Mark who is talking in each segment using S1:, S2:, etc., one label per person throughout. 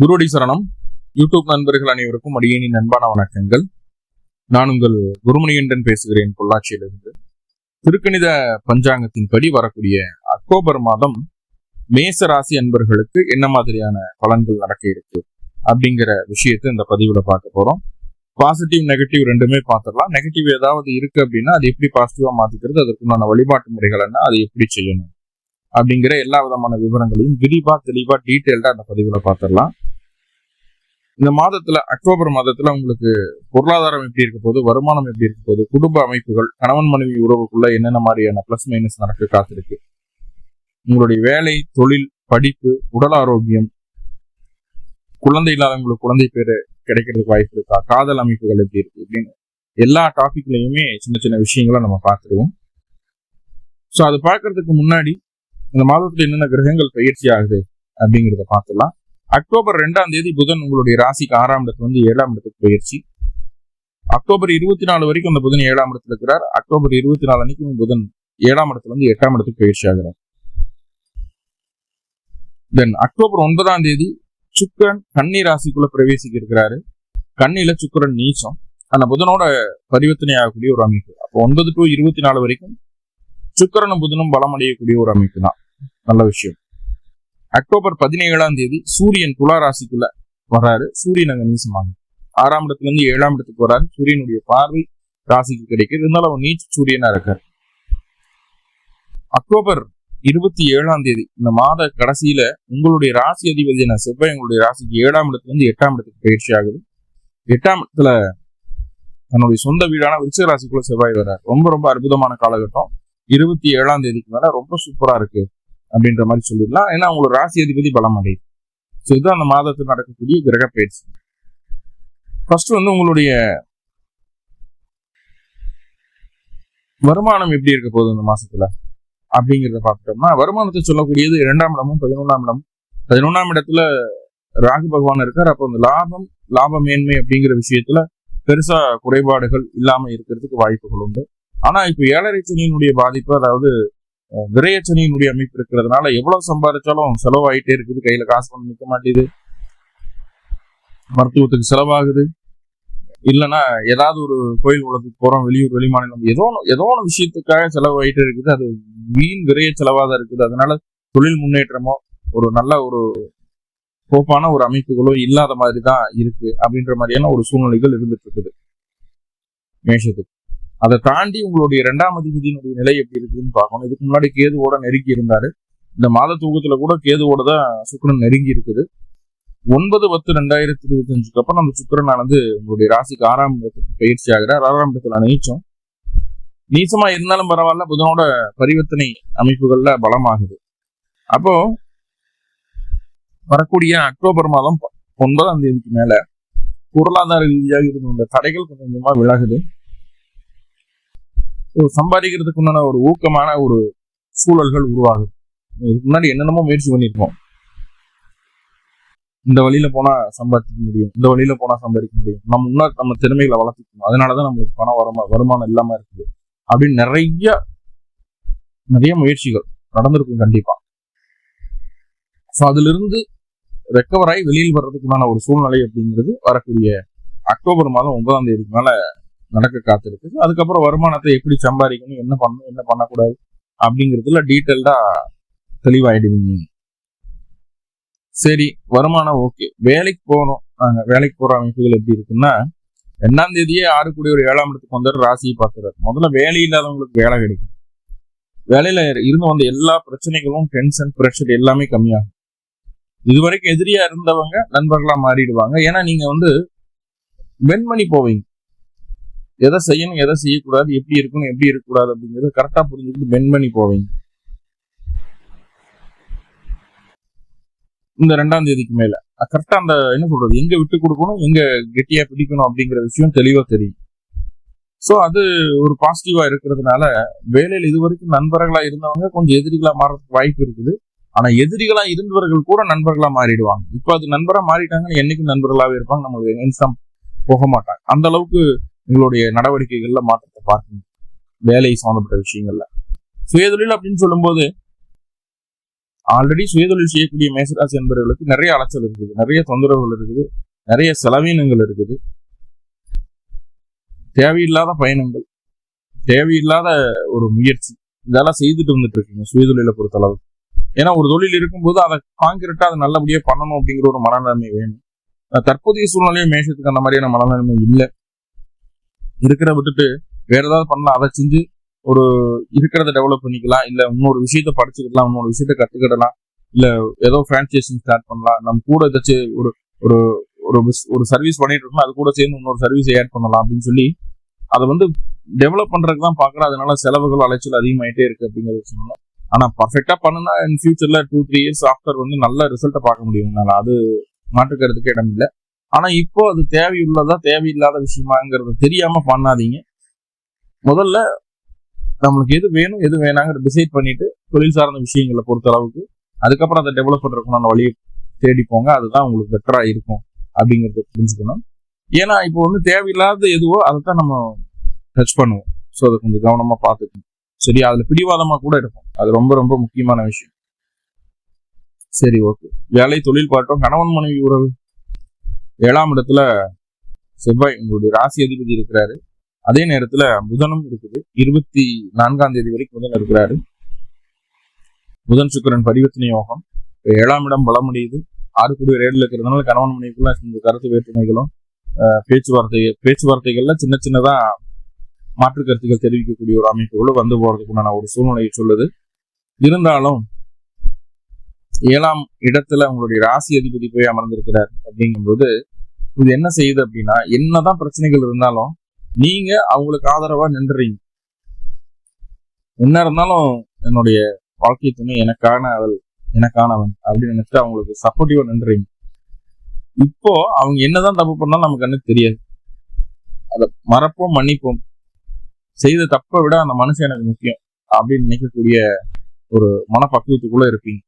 S1: குருடி சரணம். யூடியூப் நண்பர்கள் அனைவருக்கும் அடியேனின் நண்பான வணக்கங்கள். நான் உங்கள் குருமணிகண்டன் பேசுகிறேன் பொள்ளாச்சியிலிருந்து. திருக்கணித பஞ்சாங்கத்தின் படி வரக்கூடிய அக்டோபர் மாதம் மேச ராசி அன்பர்களுக்கு என்ன மாதிரியான பலன்கள் நடக்க இருக்கு அப்படிங்கிற விஷயத்தை இந்த பதிவுல பார்க்க போறோம். பாசிட்டிவ் நெகட்டிவ் ரெண்டுமே பார்த்துடலாம். நெகட்டிவ் ஏதாவது இருக்கு அப்படின்னா அது எப்படி பாசிட்டிவா மாத்திக்கிறது அதற்குண்டான வழிபாட்டு முறைகள் என்ன அதை எப்படி செய்யணும் அப்படிங்கிற எல்லா விதமான விவரங்களையும் விரிவா தெளிவா டீட்டெயில்டா அந்த பதிவில் பார்த்துடலாம். இந்த மாதத்துல அக்டோபர் மாதத்துல உங்களுக்கு பொருளாதாரம் எப்படி இருக்க போகுது வருமானம் எப்படி இருக்க போகுது குடும்ப அமைப்புகள் கணவன் மனைவி உறவுக்குள்ள என்னென்ன மாதிரியான பிளஸ் மைனஸ் நடக்க காத்திருக்கு உங்களுடைய வேலை தொழில் படிப்பு உடல் ஆரோக்கியம் குழந்தை இல்லாதவங்களுக்கு குழந்தை பேரு கிடைக்கிறதுக்கு வாய்ப்பு இருக்கா? காதல் அமைப்புகள் எப்படி இருக்கு? அப்படின்னு எல்லா டாபிக்லயுமே சின்ன சின்ன விஷயங்களை நம்ம பார்த்துருவோம். ஸோ அது பார்க்கறதுக்கு முன்னாடி இந்த மாதத்துல என்னென்ன கிரகங்கள் பயிற்சி ஆகுது அப்படிங்கிறத பார்த்துலாம் அக்டோபர் ரெண்டாம் தேதி புதன் உங்களுடைய ராசிக்கு ஆறாம் இடத்துல வந்து ஏழாம் இடத்துக்கு பயிற்சி அக்டோபர் இருபத்தி நாலு வரைக்கும் அந்த புதன் ஏழாம் இடத்துல இருக்கிறார். அக்டோபர் இருபத்தி நாலு அன்னைக்கு புதன் ஏழாம் இடத்துல வந்து எட்டாம் இடத்துக்கு பயிற்சி ஆகிறார். தென் அக்டோபர் ஒன்பதாம் தேதி சுக்கரன் கன்னி ராசிக்குள்ள பிரவேசிக்க இருக்கிறாரு. கண்ணில சுக்கரன் நீச்சம். அந்த புதனோட பரிவர்த்தனை ஆகக்கூடிய ஒரு அமைப்பு. அப்போ ஒன்பது டு இருபத்தி நாலு வரைக்கும் சுக்கரனும் புதனும் பலம் அடையக்கூடிய ஒரு அமைப்பு தான். நல்ல விஷயம். அக்டோபர் பதினேழாம் தேதி சூரியன் துலா ராசிக்குள்ள வர்றாரு. சூரியன் அங்க நீசமாகும் ஆறாம் இடத்துல இருந்து ஏழாம் இடத்துக்கு வர்றாரு. சூரியனுடைய பார்வை ராசிக்கு கிடைக்குது. இருந்தாலும் அவன் நீச்சு சூரியனா இருக்கார். அக்டோபர் இருபத்தி ஏழாம் தேதி இந்த மாத கடைசியில உங்களுடைய ராசி அதிபதியான செவ்வாய் உங்களுடைய ராசிக்கு ஏழாம் இடத்துல இருந்து எட்டாம் இடத்துக்கு பயிற்சி ஆகுது. எட்டாம் இடத்துல தன்னுடைய சொந்த வீடான விருச்ச ராசிக்குள்ள செவ்வாய் வர்றார். ரொம்ப ரொம்ப அற்புதமான காலகட்டம். இருபத்தி ஏழாம் தேதிக்கு மேல ரொம்ப சூப்பரா இருக்கு. அப்படின்ற மாதிரி சொல்லிடலாம். ஏன்னா அவங்களோட ராசி அதிபதி பலம் அடையுது ஸோ இதுதான் அந்த மாதத்தில் நடக்கக்கூடிய கிரக பயிற்சி. ஃபர்ஸ்ட் வந்து உங்களுடைய வருமானம் எப்படி இருக்க போகுது இந்த மாசத்துல? அப்படிங்கிறத பார்த்துட்டோம்னா வருமானத்தை சொல்லக்கூடியது இரண்டாம் இடமும் பதினொன்றாம் இடம். பதினொன்றாம் இடத்துல ராகு பகவான் இருக்கார். அப்போ இந்த லாபம் லாப மேன்மை அப்படிங்கிற விஷயத்துல பெருசா குறைபாடுகள் இல்லாம இருக்கிறதுக்கு வாய்ப்புகள் உண்டு. ஆனா இப்போ ஏழரை சனியினுடைய பாதிப்பு அதாவது விரையச்சனியினுடைய அமைப்பு இருக்கிறதுனால எவ்வளவு சம்பாதிச்சாலும் செலவாயிட்டே இருக்குது. கையில காசு வந்து நிற்க மாட்டேது மருத்துவத்துக்கு செலவாகுது. இல்லைன்னா ஏதாவது ஒரு கோயில் உலகத்துக்கு போறோம் வெளியூர் வெளிமாநிலம் ஏதோ ஒன்று ஏதோ ஒன்று விஷயத்துக்காக செலவாயிட்டே இருக்குது. அது வீண் விரைய செலவாக தான் இருக்குது. அதனால தொழில் முன்னேற்றமோ ஒரு நல்ல ஒரு கோப்பான ஒரு அமைப்புகளோ இல்லாத மாதிரி தான் இருக்கு அப்படின்ற மாதிரியான ஒரு சூழ்நிலைகள் இருந்துட்டு இருக்குது. மேஷத்துக்கு. அதை தாண்டி உங்களுடைய இரண்டாம் அதிபதியினுடைய நிலை எப்படி இருக்குதுன்னு பார்க்கணும். இதுக்கு முன்னாடி கேதுவோட நெருங்கி இருந்தாரு. இந்த மாத தூக்கத்துல கூட கேதுவோட தான் சுக்கரன் நெருங்கி இருக்குது. ஒன்பது பத்து ரெண்டாயிரத்தி இருபத்தி அஞ்சுக்கு அப்புறம் அந்த சுக்கிரனானது உங்களுடைய ராசிக்கு ஆறாம் இடத்துக்கு பயிற்சி ஆகிறார். ஆறாம் இடத்துல நீச்சம் நீச்சமா இருந்தாலும் பரவாயில்ல புதனோட பரிவர்த்தனை அமைப்புகள்ல பலமாகுது. அப்போ வரக்கூடிய அக்டோபர் மாதம் ஒன்பதாம் தேதிக்கு மேல பொருளாதார ரீதியாக இருந்த தடைகள் கொஞ்சம் கொஞ்சமா விலகுது. ஒரு சம்பாதிக்கிறதுக்கு உண்டான ஒரு ஊக்கமான ஒரு சூழல்கள் உருவாகுது. இதுக்கு முன்னாடி என்னென்னமோ முயற்சி பண்ணியிருக்கோம் இந்த வழியில போனா சம்பாதிக்க முடியும். இந்த வழியில போனா சம்பாதிக்க முடியும். நம்ம முன்னாடி நம்ம திறமைகளை வளர்த்துக்கணும் அதனாலதான் நம்மளுக்கு பணம் வருமா வருமானம் இல்லாம இருக்குது. அப்படின்னு நிறைய நிறைய முயற்சிகள் நடந்திருக்கும் கண்டிப்பா. ஸோ அதுல இருந்து ரெக்கவர் ஆகி வெளியில் வர்றதுக்குண்டான ஒரு சூழ்நிலை அப்படிங்கிறது வரக்கூடிய அக்டோபர் மாதம் ஒன்பதாம் தேதிக்கு மேல நடக்க காத்திருக்கு. அதுக்கப்புறம் வருமானத்தை எப்படி சம்பாதிக்கணும் என்ன பண்ணணும் என்ன பண்ணக்கூடாது அப்படிங்கிறதுல டீட்டெயில்டா தெளிவாயிடுவீங்க. சரி வருமானம் ஓகே. வேலைக்கு போகணும். நாங்க வேலைக்கு போற அமைப்புகள் எப்படி இருக்குன்னா ரெண்டாம் தேதியே ஆறு கூடிய ஒரு ஏழாம் இடத்துக்கு வந்தாரு ராசியை பார்த்துறாரு முதல்ல வேலை இல்லாதவங்களுக்கு வேலை கிடைக்கும். வேலையில இருந்து வந்த எல்லா பிரச்சனைகளும் டென்ஷன் ப்ரெஷர் எல்லாமே கம்மியாகும். இதுவரைக்கும் எதிரியா இருந்தவங்க நண்பர்களா மாறிடுவாங்க. ஏன்னா நீங்க வந்து வெண்மணி போவீங்க. எதை செய்யணும் எதை செய்யக்கூடாது எப்படி இருக்கணும் எப்படி இருக்கக்கூடாது அப்படிங்கறத கரெக்டாக புரிஞ்சுக்கிட்டு வெண்மணி போவீங்க. இந்த ரெண்டாம் தேதிக்கு மேல. கரெக்டா அந்த என்ன சொல்றது எங்க விட்டு கொடுக்கணும் எங்க கெட்டியா பிடிக்கணும் அப்படிங்கிற விஷயம் தெளிவா தெரியும். சோ அது ஒரு பாசிட்டிவா இருக்கிறதுனால வேலையில் இதுவரைக்கும் நண்பர்களா இருந்தவங்க கொஞ்சம் எதிரிகளா மாறதுக்கு வாய்ப்பு இருக்குது. ஆனா எதிரிகளா இருந்தவர்கள் கூட நண்பர்களா மாறிடுவாங்க. இப்போ அது நண்பரா மாறிட்டாங்கன்னு என்னைக்கும் நண்பர்களாவே இருப்பாங்க. நம்ம எகென்ஸ்டா போக மாட்டாங்க. அந்த அளவுக்கு உங்களுடைய நடவடிக்கைகள்ல மாற்றத்தை பார்க்கணும். வேலை சம்பந்தப்பட்ட விஷயங்கள்ல. சுயதொழில் அப்படின்னு சொல்லும்போது ஆல்ரெடி சுயதொழில் செய்யக்கூடிய மேசராசி என்பவர்களுக்கு நிறைய அலைச்சல் இருக்குது. நிறைய தொந்தரவுகள் இருக்குது. நிறைய செலவீனங்கள் இருக்குது. தேவையில்லாத பயணங்கள். தேவையில்லாத ஒரு முயற்சி. இதெல்லாம் செய்துட்டு வந்துட்டு இருக்கீங்க சுயதொழிலை பொறுத்தளவு. ஏன்னா ஒரு தொழில் இருக்கும்போது அதை காங்கிரட்டா அதை நல்லபடியா பண்ணணும் அப்படிங்கிற ஒரு மனநிலைமை வேணும். தற்போதைய சூழ்நிலையும் மேஷத்துக்கு அந்த மாதிரியான மனநிலைமை இல்லை. இருக்கிற விட்டுட்டு வேற ஏதாவது பண்ணலாம். அதை செஞ்சு ஒரு இருக்கிறத டெவலப் பண்ணிக்கலாம். இல்ல இன்னொரு விஷயத்த படிச்சுக்கலாம். இன்னொரு விஷயத்த கத்துக்கிடலாம். இல்ல ஏதோ பிரான்ச்சைசிங் ஸ்டார்ட் பண்ணலாம். நம்ம கூட ஏதாச்சும் ஒரு ஒரு ஒரு ஒரு சர்வீஸ் பண்ணிட்டு இருக்கோம். அது கூட சேர்ந்து இன்னொரு சர்வீஸ் ஆட் பண்ணலாம் அப்படின்னு சொல்லி அதை வந்து டெவலப் பண்றதுக்கு தான் பாக்குறோம் அதனால செலவுகள் அலைச்சல் அதிகமாயிட்டே இருக்கு அப்படிங்கிறத சொல்லணும். ஆனா பர்ஃபெக்டா பண்ணுனா இன் ஃபியூச்சர்ல டூ த்ரீ இயர்ஸ் ஆஃப்டர் வந்து நல்ல ரிசல்ட்டை பார்க்க முடியும். அது மாற்றுக்கிறதுக்கு இடம் இல்லை ஆனா இப்போ அது தேவையுள்ளதா தேவையில்லாத விஷயமாங்கிறது தெரியாம பண்ணாதீங்க. முதல்ல நம்மளுக்கு எது வேணும் எது வேணாங்கிற டிசைட் பண்ணிட்டு தொழில் சார்ந்த விஷயங்களை பொறுத்த அளவுக்கு அதுக்கப்புறம் அதை டெவலப் பண்றதுக்குண்டான வழியை தேடி போங்க. அதுதான் உங்களுக்கு பெட்டரா இருக்கும் அப்படிங்கறத புரிஞ்சுக்கணும். ஏன்னா இப்போ வந்து தேவையில்லாத எதுவோ அதை தான் நம்ம டச் பண்ணுவோம். ஸோ அதை கொஞ்சம் கவனமா பார்த்துக்கணும். சரி அதுல பிடிவாதமா கூட இருக்கும். அது ரொம்ப ரொம்ப முக்கியமான விஷயம். சரி ஓகே வேலை தொழில் பாட்டம் கணவன் மனைவி உறவு. ஏழாம் இடத்துல செவ்வாய் உங்களுடைய ராசி அதிபதி இருக்கிறாரு. அதே நேரத்துல புதனும் இருக்குது. இருபத்தி நான்காம் தேதி வரைக்கும் புதன் இருக்கிறாரு. புதன் சுக்கிரன் பரிவர்த்தனை யோகம். ஏழாம் இடம் பலமடையுது. ஆறுக்குடிய ரேடில் இருக்கிறதுனால கணவன் மனைவிக்குள்ள இந்த கருத்து வேற்றுமைகளும் பேச்சுவார்த்தை பேச்சுவார்த்தைகள்ல சின்ன சின்னதா மாற்று கருத்துக்கள் தெரிவிக்கக்கூடிய ஒரு அமைப்புகளும் வந்து போறதுக்குண்டான ஒரு சூழ்நிலையை சொல்லுது. இருந்தாலும் ஏழாம் இடத்துல உங்களுடைய ராசி அதிபதி போய் அமர்ந்திருக்கிறார் அப்படிங்கும்போது இது என்ன செய்யுது அப்படின்னா என்னதான் பிரச்சனைகள் இருந்தாலும் நீங்க அவங்களுக்கு ஆதரவா நின்றுறீங்க. என்ன இருந்தாலும் என்னுடைய வாழ்க்கை துணை எனக்கான அவள் எனக்கானவன் அப்படின்னு நினைச்சிட்டு அவங்களுக்கு சப்போர்ட்டிவா நின்றுறீங்க. இப்போ அவங்க என்னதான் தப்பு பண்ணாலும் நமக்கு கண்ணுக்கு தெரியாது. அதை மறப்போம் மன்னிப்போம். செய்த தப்பை விட அந்த மனுஷன் எனக்கு முக்கியம் அப்படின்னு நினைக்கக்கூடிய ஒரு மனப்பக்குவத்துக்குள்ள இருப்பீங்க.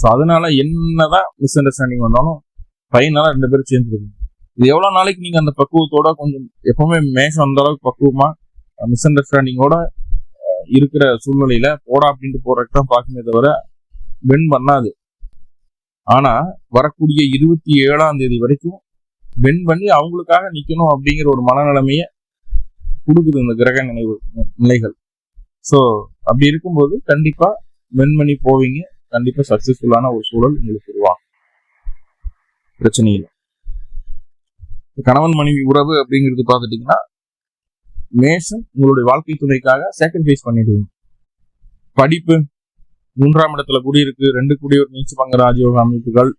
S1: ஸோ அதனால என்னதான் மிஸ் அண்டர்ஸ்டாண்டிங் வந்தாலும் பையனால ரெண்டு பேரும் சேர்ந்துருக்கணும். இது எவ்வளவு நாளைக்கு நீங்க அந்த பக்குவத்தோட கொஞ்சம் எப்பவுமே மேஷம் அந்த அளவுக்கு பக்குவமா மிஸ் அண்டர்ஸ்டாண்டிங்கோட இருக்கிற சூழ்நிலையில போடா அப்படின்ட்டு போறதுக்கு தான் பார்க்குமே தவிர வென் பண்ணாது. ஆனா வரக்கூடிய இருபத்தி ஏழாம் தேதி வரைக்கும் வென் பண்ணி அவங்களுக்காக நிக்கணும் அப்படிங்கிற ஒரு மனநிலைமைய கொடுக்குது இந்த கிரக நினைவு நிலைகள். ஸோ அப்படி இருக்கும்போது கண்டிப்பா வென் பண்ணி போவீங்க. கண்டிப்பா சக்சஸ்ஃபுல்லான ஒரு சூழல் உங்களுக்கு உருவாகும். பிரச்சனை இல்லை கணவன் மனைவி உறவு அப்படிங்கிறது பார்த்துட்டீங்கன்னா மேஷம் உங்களுடைய வாழ்க்கை துணைக்காக சாக்ரிஃபைஸ் பண்ணிடுவீங்க. படிப்பு மூன்றாம் இடத்துல குடியிருக்கு ரெண்டு குடியோர் நீச்சு பங்க ராஜயோக அமைப்புகள்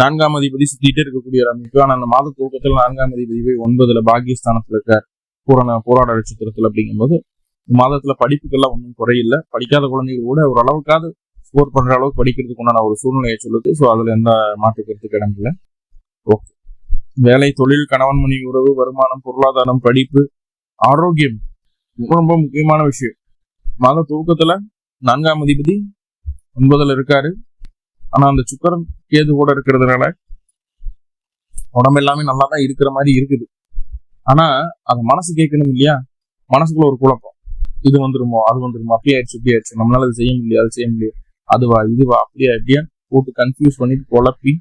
S1: நான்காம் அதிபதி சுத்திட்டு இருக்கக்கூடிய ஒரு அமைப்பு. ஆனா அந்த மாத தூக்கத்தில் நான்காம் அதிபதி போய் ஒன்பதுல பாகியஸ்தானத்துல இருக்கார். பூரண போராட நட்சத்திரத்தில் அப்படிங்கும்போது இந்த மாதத்துல படிப்புக்கெல்லாம் ஒன்றும் குறையில்லை. படிக்காத குழந்தைகள் கூட ஒரு அளவுக்காவது ஸ்கோர் பண்ற அளவுக்கு படிக்கிறதுக்கு உண்டான ஒரு சூழ்நிலையை சொல்லுது. ஸோ அதுல எந்த மாற்று கருத்து இடம் ஓகே வேலை தொழில் கணவன் மணி உறவு வருமானம் பொருளாதாரம் படிப்பு ஆரோக்கியம். ரொம்ப ரொம்ப முக்கியமான விஷயம். மாத தூக்கத்துல நான்காம் அதிபதி ஒன்பதுல இருக்காரு. ஆனா அந்த சுக்கரம் கேது கூட இருக்கிறதுனால உடம்பு எல்லாமே நல்லா தான் இருக்கிற மாதிரி இருக்குது. ஆனா அது மனசு கேட்கணும் இல்லையா? மனசுக்குள்ள ஒரு குழப்பம். இது வந்துருமோ அது வந்துருமோ அப்படி ஆயிடுச்சு இப்படி ஆயிடுச்சு. நம்மளால அது செய்ய முடியாது அது செய்ய முடியாது. அதுவா இதுவா அப்படியா இப்படியா போட்டு கன்ஃபியூஸ் பண்ணிட்டு குழப்பி.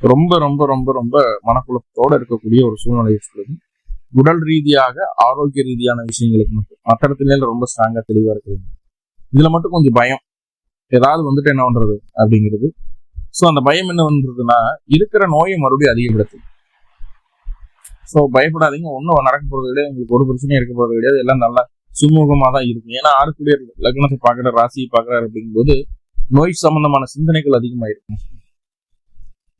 S1: ரொம்ப ரொம்ப ரொம்ப ரொம்ப மனக்குழப்பத்தோட இருக்கக்கூடிய ஒரு சூழ்நிலை சொல்லுது. உடல் ரீதியாக ஆரோக்கிய ரீதியான விஷயங்களுக்கு மட்டும். மற்ற இடத்துல ரொம்ப ஸ்ட்ராங்கா தெளிவா இருக்கிறது. இதுல மட்டும் கொஞ்சம் பயம். ஏதாவது வந்துட்டு என்ன பண்றது? அப்படிங்கிறது. ஸோ அந்த பயம் என்ன பண்றதுன்னா இருக்கிற நோயை மறுபடியும் அதிகப்படுத்தும் ஸோ பயப்படாதீங்க. ஒன்றும் நடக்க போறது கிடையாது. உங்களுக்கு ஒரு பிரச்சனையும் இருக்க போறது கிடையாது. எல்லாம் நல்லா சுமூகமாக தான் இருக்கும். ஏன்னா ஆறுக்குடிய லக்னத்தை பார்க்குற ராசியை பார்க்குறாரு அப்படிங்கும்போது நோய் சம்பந்தமான சிந்தனைகள் அதிகமாக இருக்கும்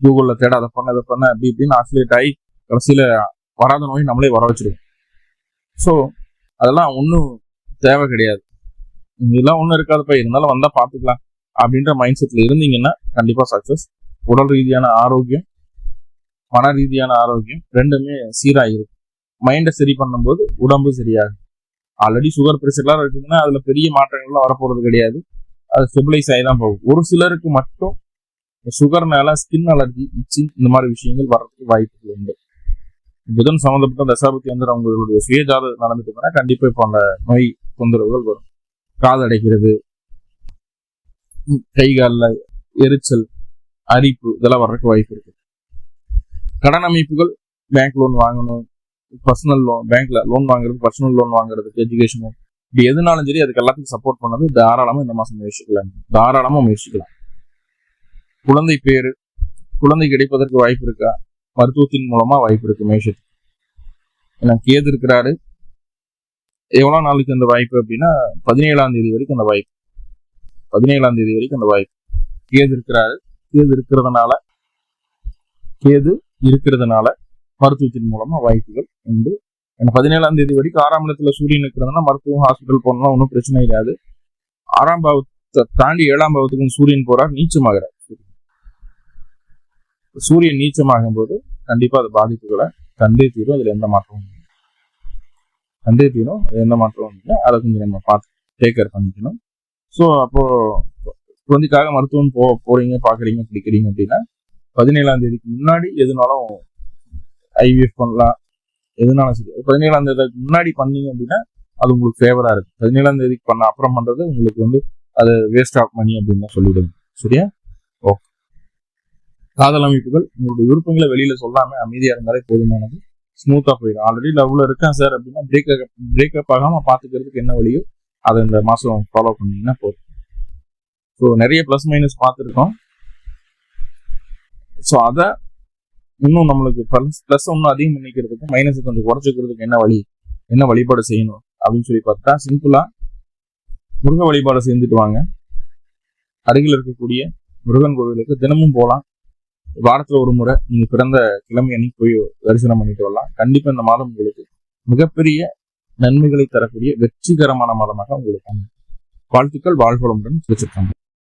S1: கூகுளில் தேட அதை பண்ண அதை பண்ண அப்படி இப்படின்னு ஆசிலேட் ஆகி கடைசியில வராத நோய் நம்மளே வர வச்சுருவோம். ஸோ அதெல்லாம் ஒன்றும் தேவை கிடையாது. இதெல்லாம் ஒன்றும் இருக்காதுப்பா. இருந்தாலும் வந்தால் பார்த்துக்கலாம். அப்படின்ற மைண்ட் செட்டில் இருந்தீங்கன்னா கண்டிப்பாக சக்ஸஸ் உடல் ரீதியான ஆரோக்கியம் மன ரீதியான ஆரோக்கியம் ரெண்டுமே சீராக இருக்கும் மைண்டை சரி பண்ணும்போது உடம்பு சரியாகும். ஆல்ரெடி சுகர் ப்ரெஷர்லாம் இருக்குதுன்னா அதில் பெரிய மாற்றங்கள்லாம் வரப்போகிறது கிடையாது. அது ஸ்டெபிளைஸ் ஆகி தான் போகும். ஒரு சிலருக்கு மட்டும் சுகர்னால ஸ்கின் அலர்ஜி இச்சிங் இந்த மாதிரி விஷயங்கள் வர்றதுக்கு வாய்ப்புகள் உண்டு. புதன் சம்மந்தப்பட்ட தசாபத்தி வந்து அவங்களுடைய சுயஜாத நடந்துட்டோம்னா கண்டிப்பாக இப்போ அந்த நோய் தொந்தரவுகள் வரும். காதடைக்கிறது ம், கை காலில் எரிச்சல் அரிப்பு இதெல்லாம் வர்றதுக்கு வாய்ப்பு இருக்கு. கடன் அமைப்புகள் பேங்க் லோன் வாங்கணும் பர்சனல் லோன் பேங்க்ல லோன் வாங்குறது பர்சனல் லோன் வாங்குறதுக்கு எஜுகேஷன் லோன் இப்படி எதுனாலும் சரி அதுக்கு எல்லாத்துக்கும் சப்போர்ட் பண்ணது தாராளமா இந்த மாசம் முயற்சிக்கலாம். தாராளமா முயற்சிக்கலாம். குழந்தை பேரு குழந்தை கிடைப்பதற்கு வாய்ப்பு இருக்கா? மருத்துவத்தின் மூலமா வாய்ப்பு இருக்கு மேஷத்துக்கு ஏன்னா கேது இருக்கிறாரு. எவ்வளோ நாளுக்கு அந்த வாய்ப்பு அப்படின்னா பதினேழாம் தேதி வரைக்கும் அந்த வாய்ப்பு. பதினேழாம் தேதி வரைக்கும் அந்த வாய்ப்பு. கேது இருக்கிறாரு. கேது இருக்கிறதுனால கேது இருக்கிறதுனால மருத்துவத்தின் மூலமா வாய்ப்புகள் உண்டு. ஏன்னா பதினேழாம் தேதி வரைக்கும் ஆறாம் இடத்துல சூரியன் இருக்கிறதுனா மருத்துவம் ஹாஸ்பிட்டல் போனோம்னா ஒன்றும் பிரச்சனை இல்லாது. ஆறாம் பாவத்தை தாண்டி ஏழாம் பாவத்துக்கு சூரியன் போறார் நீச்சமாகிறார் சூரியன். நீச்சமாகும் போது கண்டிப்பா அது பாதிப்புகளை தந்தை தீரும். அதுல எந்த மாற்றமும் இல்லை. தந்தை தீரும். எந்த மாற்றமும் இல்லை. அதை கொஞ்சம் நம்ம பார்த்து டேக் கேர் பண்ணிக்கணும். ஸோ அப்போ குழந்தைக்காக மருத்துவம் போ போறீங்க பாக்குறீங்க பிடிக்கிறீங்க அப்படின்னா பதினேழாம் தேதிக்கு முன்னாடி எதுனாலும் ஐவிஎஃப் பண்ணலாம் எதுனாலும் சரி. பதினேழாம் தேதிக்கு முன்னாடி பண்ணீங்க அப்படின்னா அது உங்களுக்கு ஃபேவரா இருக்கும். பதினேழாம் தேதிக்கு பண்ண அப்புறம் பண்றது உங்களுக்கு வந்து அது வேஸ்ட் ஆஃப் மணி அப்படின்னு தான் சொல்லிடுங்க சரியா? ஓகே காதல் அமைப்புகள் உங்களுடைய விருப்பங்களை வெளியில சொல்லாம அமைதியா இருந்தாலே போதுமானது. ஸ்மூத்தா போயிடும். ஆல்ரெடி லவ்ல இருக்கேன் சார் அப்படின்னா பிரேக்கப் பிரேக்கப் ஆகாம பாத்துக்கிறதுக்கு என்ன வழியோ அதை இந்த மாசம் ஃபாலோ பண்ணீங்கன்னா போதும். ஸோ நிறைய ப்ளஸ் மைனஸ் பார்த்துருக்கோம். ஸோ அதை இன்னும் நம்மளுக்கு ப்ளஸ் ப்ளஸ் ஒன்றும் அதிகம் பண்ணிக்கிறதுக்கு மைனஸ் கொஞ்சம் குறைச்சிக்கிறதுக்கு என்ன வழி? என்ன வழிபாடு செய்யணும்? அப்படின்னு சொல்லி பார்த்தா சிம்பிளாக முருக வழிபாடு செஞ்சுட்டு வாங்க. அருகில் இருக்கக்கூடிய முருகன் கோவிலுக்கு தினமும் போகலாம். வாரத்துல ஒரு முறை நீங்க பிறந்த கிழமை அன்னைக்கு போய் தரிசனம் பண்ணிட்டு வரலாம். கண்டிப்பா இந்த மாதம் உங்களுக்கு மிகப்பெரிய நன்மைகளை தரக்கூடிய வெற்றிகரமான மாதமாக உங்களுக்கு வாழ்த்துக்கள் வாழ்வளமுடன் வச்சிருக்காங்க